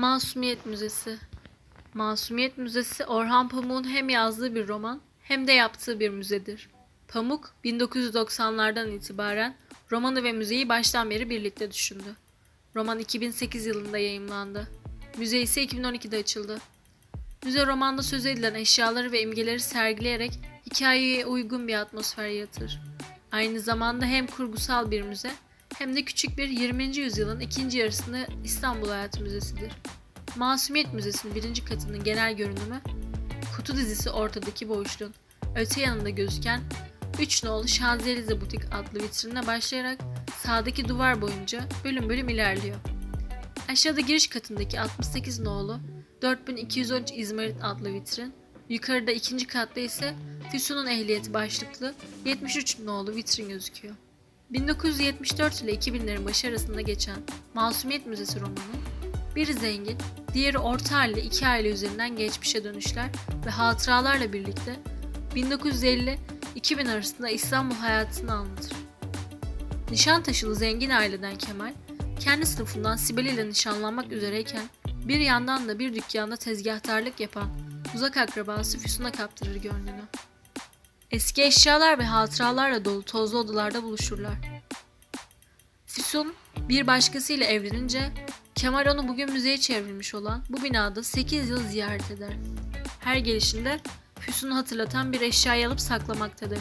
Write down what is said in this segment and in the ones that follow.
Masumiyet Müzesi Masumiyet Müzesi Orhan Pamuk'un hem yazdığı bir roman hem de yaptığı bir müzedir. Pamuk 1990'lardan itibaren romanı ve müzeyi baştan beri birlikte düşündü. Roman 2008 yılında yayımlandı. Müze ise 2012'de açıldı. Müze romanda söz edilen eşyaları ve imgeleri sergileyerek hikayeye uygun bir atmosfer yaratır. Aynı zamanda hem kurgusal bir müze hem de küçük bir 20. yüzyılın ikinci yarısında İstanbul Hayatı Müzesi'dir. Masumiyet Müzesi'nin birinci katının genel görünümü, kutu dizisi ortadaki boşluğun öte yanında gözüken 3 nolu Şanzelize Butik adlı vitrinle başlayarak sağdaki duvar boyunca bölüm bölüm ilerliyor. Aşağıda giriş katındaki 68 nolu 4213 İzmarit adlı vitrin, yukarıda ikinci katta ise Füsun'un ehliyeti başlıklı 73 nolu vitrin gözüküyor. 1974 ile 2000'lerin başı arasında geçen Masumiyet Müzesi romanı, biri zengin, diğeri orta halli iki aile üzerinden geçmişe dönüşler ve hatıralarla birlikte 1950-2000 arasında İstanbul hayatını anlatır. Nişantaşılı zengin aileden Kemal, kendi sınıfından Sibel ile nişanlanmak üzereyken bir yandan da bir dükkanda tezgahtarlık yapan uzak akrabası Füsun'a kaptırır gönlünü. Eski eşyalar ve hatıralarla dolu tozlu odalarda buluşurlar. Füsun bir başkasıyla evlenince Kemal onu bugün müzeye çevrilmiş olan bu binada 8 yıl ziyaret eder. Her gelişinde Füsun'u hatırlatan bir eşyayı alıp saklamaktadır.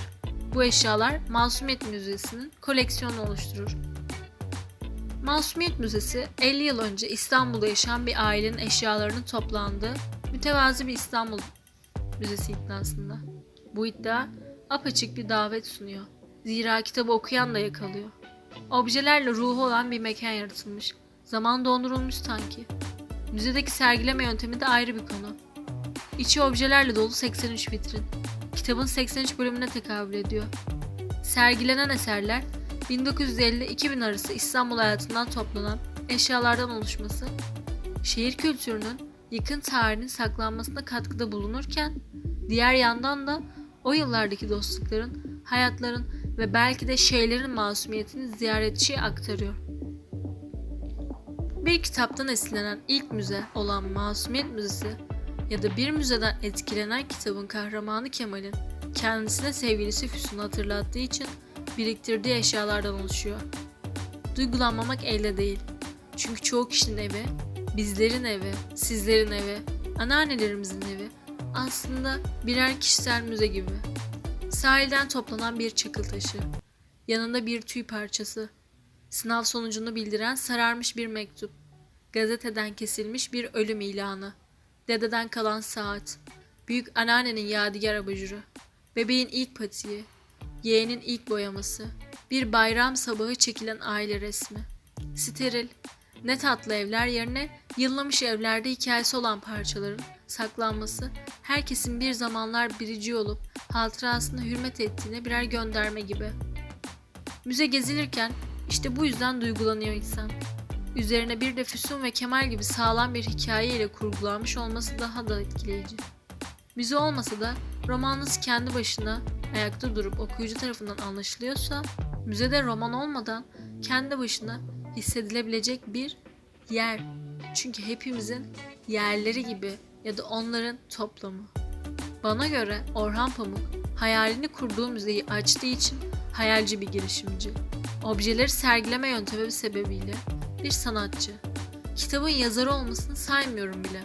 Bu eşyalar Masumiyet Müzesi'nin koleksiyonunu oluşturur. Masumiyet Müzesi 50 yıl önce İstanbul'da yaşayan bir ailenin eşyalarının toplandığı mütevazi bir İstanbul Müzesi iddiasında. Bu iddia apaçık bir davet sunuyor. Zira kitabı okuyan da yakalıyor. Objelerle ruhu olan bir mekan yaratılmış. Zaman dondurulmuş sanki. Müzedeki sergileme yöntemi de ayrı bir konu. İçi objelerle dolu 83 vitrin. Kitabın 83 bölümüne tekabül ediyor. Sergilenen eserler 1950-2000 arası İstanbul hayatından toplanan eşyalardan oluşması, şehir kültürünün yakın tarihinin saklanmasına katkıda bulunurken, diğer yandan da o yıllardaki dostlukların, hayatların ve belki de şeylerin masumiyetini ziyaretçiye aktarıyor. Bir kitaptan esinlenen ilk müze olan Masumiyet Müzesi ya da bir müzeden etkilenen kitabın kahramanı Kemal'in kendisine sevgilisi Füsun'u hatırlattığı için biriktirdiği eşyalardan oluşuyor. Duygulanmamak elde değil. Çünkü çoğu kişinin evi, bizlerin evi, sizlerin evi, anneannelerimizin evi aslında birer kişisel müze gibi. Sahilden toplanan bir çakıl taşı, yanında bir tüy parçası, sınav sonucunu bildiren sararmış bir mektup, gazeteden kesilmiş bir ölüm ilanı, dededen kalan saat, büyük anneannenin yadigar abajuru, bebeğin ilk patiği, yeğenin ilk boyaması, bir bayram sabahı çekilen aile resmi, steril, ne tatlı evler yerine yıllamış evlerde hikayesi olan parçaların saklanması, herkesin bir zamanlar birici olup hatırasına hürmet ettiğine birer gönderme gibi. Müze gezilirken işte bu yüzden duygulanıyor insan. Üzerine bir de Füsun ve Kemal gibi sağlam bir hikaye ile kurgulanmış olması daha da etkileyici. Müze olmasa da romanınız kendi başına ayakta durup okuyucu tarafından anlaşılıyorsa, müzede roman olmadan kendi başına hissedilebilecek bir yer. Çünkü hepimizin yerleri gibi ya da onların toplamı. Bana göre Orhan Pamuk hayalini kurduğu müzeyi açtığı için hayalci bir girişimci. Objeleri sergileme yöntemi sebebiyle bir sanatçı. Kitabın yazarı olmasını saymıyorum bile.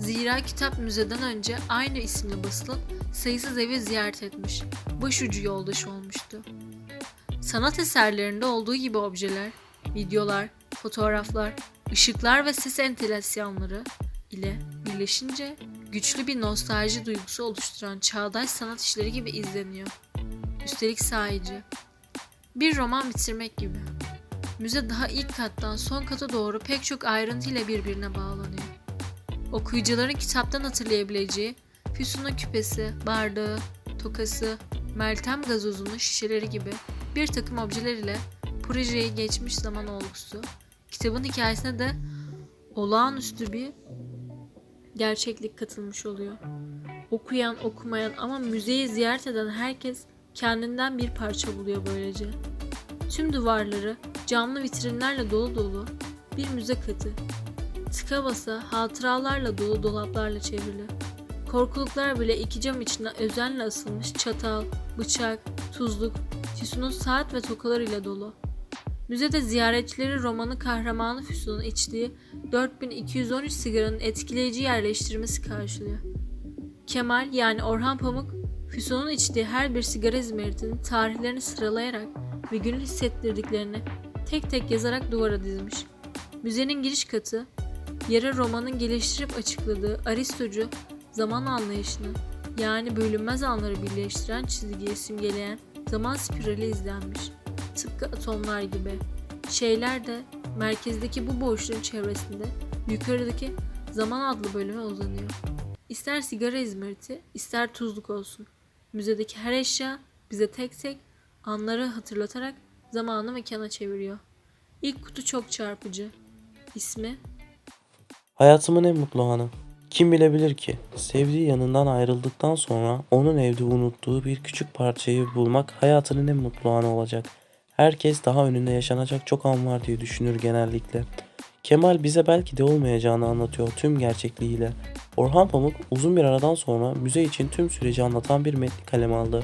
Zira kitap müzeden önce aynı isimle basılıp sayısız evi ziyaret etmiş, başucu yoldaşı olmuştu. Sanat eserlerinde olduğu gibi objeler, videolar, fotoğraflar, ışıklar ve ses entelasyonları ile birleşince güçlü bir nostalji duygusu oluşturan çağdaş sanat işleri gibi izleniyor. Üstelik sahici. Bir roman bitirmek gibi. Müze daha ilk kattan son kata doğru pek çok ayrıntıyla birbirine bağlanıyor. Okuyucuların kitaptan hatırlayabileceği Füsun'un küpesi, bardağı, tokası, Meltem gazozunun şişeleri gibi bir takım objeler ile projeyi geçmiş zaman olgusu, kitabın hikayesine de olağanüstü bir gerçeklik katılmış oluyor. Okuyan, okumayan ama müzeyi ziyaret eden herkes kendinden bir parça buluyor böylece. Tüm duvarları camlı vitrinlerle dolu dolu bir müze katı. tıka basa hatıralarla dolu dolaplarla çevrili. Korkuluklar bile iki cam içine özenle asılmış çatal, bıçak, tuzluk, Füsun'un saat ve tokalarıyla dolu. Müzede ziyaretçileri romanı kahramanı Füsun'un içtiği 4213 sigaranın etkileyici yerleştirmesi karşılıyor. Kemal yani Orhan Pamuk, Füsun'un içtiği her bir sigara izmaritinin tarihlerini sıralayarak ve günü hissettirdiklerini tek tek yazarak duvara dizmiş. Müzenin giriş katı, yere romanın geliştirip açıkladığı Aristocu zaman anlayışını yani bölünmez anları birleştiren çizgiyi simgeleyen zaman spirali izlenmiş. Tıpkı atomlar gibi. Şeyler de merkezdeki bu boşluğun çevresinde yukarıdaki zaman adlı bölüme uzanıyor. İster sigara izmariti, ister tuzluk olsun. Müzedeki her eşya bize tek tek anları hatırlatarak zamanı mekana çeviriyor. İlk kutu çok çarpıcı. İsmi Hayatımın en mutlu anı. Kim bilebilir ki? Sevdiği yanından ayrıldıktan sonra onun evde unuttuğu bir küçük parçayı bulmak hayatının en mutlu anı olacak. Herkes daha önünde yaşanacak çok an var diye düşünür genellikle. Kemal bize belki de olmayacağını anlatıyor tüm gerçekliğiyle. Orhan Pamuk uzun bir aradan sonra müze için tüm süreci anlatan bir metni kaleme aldı.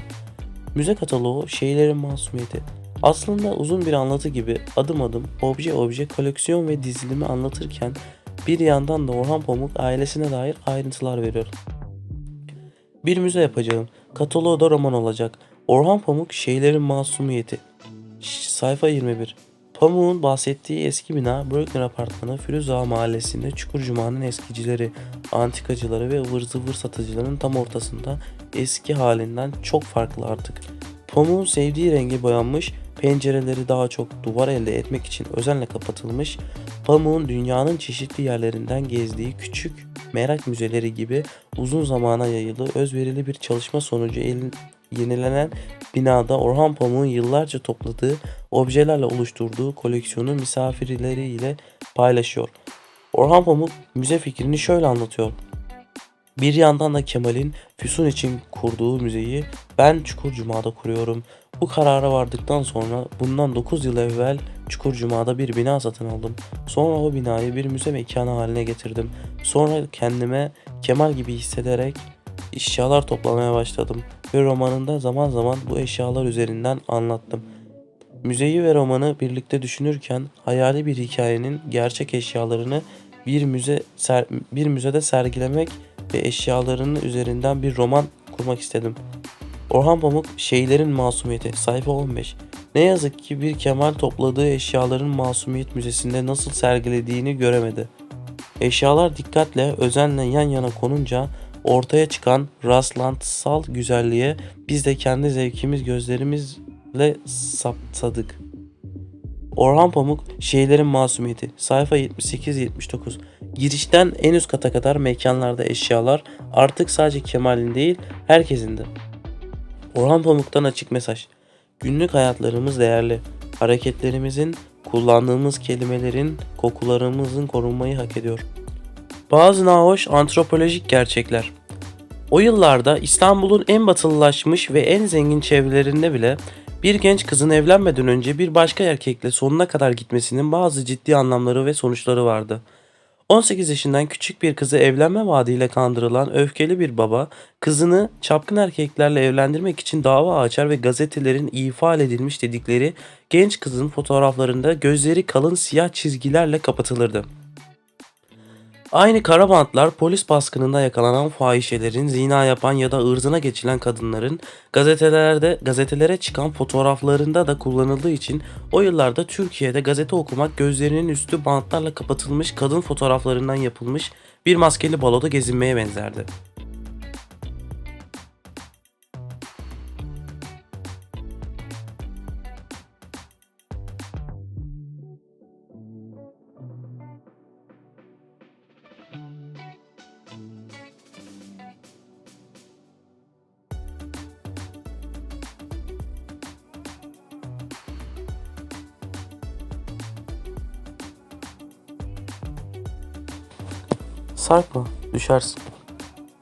Müze kataloğu şeylerin masumiyeti. Aslında uzun bir anlatı gibi adım adım obje obje koleksiyon ve dizilimi anlatırken bir yandan da Orhan Pamuk ailesine dair ayrıntılar veriyor. Bir müze yapacağım. Kataloğu da roman olacak. Orhan Pamuk Şeylerin Masumiyeti. Sayfa 21. Pamuk'un bahsettiği eski bina Brooklyn Apartmanı Firuze Mahallesi'nde Çukurcuma'nın eskicileri, antikacıları ve ıvır zıvır satıcıların tam ortasında eski halinden çok farklı artık. Pamuk'un sevdiği rengi boyanmış, pencereleri daha çok duvar elde etmek için özenle kapatılmış, Pamuk'un dünyanın çeşitli yerlerinden gezdiği küçük merak müzeleri gibi uzun zamana yayılı özverili bir çalışma sonucu elin- yenilenen binada Orhan Pamuk'un yıllarca topladığı objelerle oluşturduğu koleksiyonu misafirleriyle paylaşıyor. Orhan Pamuk müze fikrini şöyle anlatıyor. Bir yandan da Kemal'in Füsun için kurduğu müzeyi ben Çukurcuma'da kuruyorum. Bu karara vardıktan sonra bundan 9 yıl evvel Çukurcuma'da bir bina satın aldım. Sonra o binayı bir müze mekanı haline getirdim. Sonra kendime Kemal gibi hissederek eşyalar toplamaya başladım ve romanında zaman zaman bu eşyalar üzerinden anlattım. Müzeyi ve romanı birlikte düşünürken hayali bir hikayenin gerçek eşyalarını bir müze ser- bir müzede sergilemek ve eşyalarının üzerinden bir roman kurmak istedim. Orhan Pamuk Şeylerin Masumiyeti sayfa 15. Ne yazık ki bir Kemal topladığı eşyaların Masumiyet Müzesi'nde nasıl sergilediğini göremedi. Eşyalar dikkatle, özenle yan yana konunca ortaya çıkan rastlantısal güzelliğe biz de kendi zevkimiz gözlerimizle saptadık. Orhan Pamuk Şeylerin Masumiyeti sayfa 78-79 Girişten en üst kata kadar mekanlarda eşyalar artık sadece Kemal'in değil herkesin de. Orhan Pamuk'tan açık mesaj. Günlük hayatlarımız değerli. Hareketlerimizin, kullandığımız kelimelerin, kokularımızın korunmayı hak ediyor. Bazı nahoş antropolojik gerçekler. O yıllarda İstanbul'un en batılılaşmış ve en zengin çevrelerinde bile bir genç kızın evlenmeden önce bir başka erkekle sonuna kadar gitmesinin bazı ciddi anlamları ve sonuçları vardı. 18 yaşından küçük bir kızı evlenme vaadiyle kandırılan öfkeli bir baba, kızını çapkın erkeklerle evlendirmek için dava açar ve gazetelerin ifade edilmiş dedikleri genç kızın fotoğraflarında gözleri kalın siyah çizgilerle kapatılırdı. Aynı kara bantlar polis baskınında yakalanan fahişelerin, zina yapan ya da ırzına geçilen kadınların gazetelerde gazetelere çıkan fotoğraflarında da kullanıldığı için o yıllarda Türkiye'de gazete okumak gözlerinin üstü bantlarla kapatılmış kadın fotoğraflarından yapılmış bir maskeli baloda gezinmeye benzerdi. Sarkma, düşersin.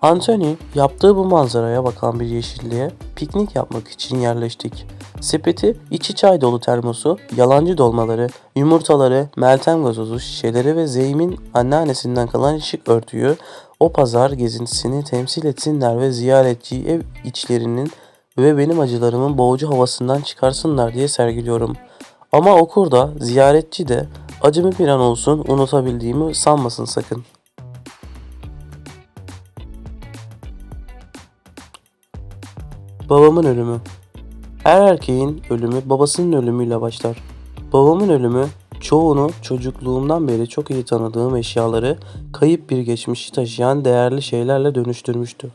Anthony yaptığı bu manzaraya bakan bir yeşilliğe piknik yapmak için yerleştik. Sepeti, içi çay dolu termosu, yalancı dolmaları, yumurtaları, meltem gazozu şişeleri ve Zeym'in anneannesinden kalan ışık örtüyü o pazar gezintisini temsil etsinler ve ziyaretçiyi ev içlerinin ve benim acılarımın boğucu havasından çıkarsınlar diye sergiliyorum. Ama okur da, ziyaretçi de acımı bir an olsun unutabildiğimi sanmasın sakın. Babamın ölümü Her erkeğin ölümü babasının ölümüyle başlar. Babamın ölümü çoğunu çocukluğumdan beri çok iyi tanıdığım eşyaları kayıp bir geçmişi taşıyan değerli şeylerle dönüştürmüştü.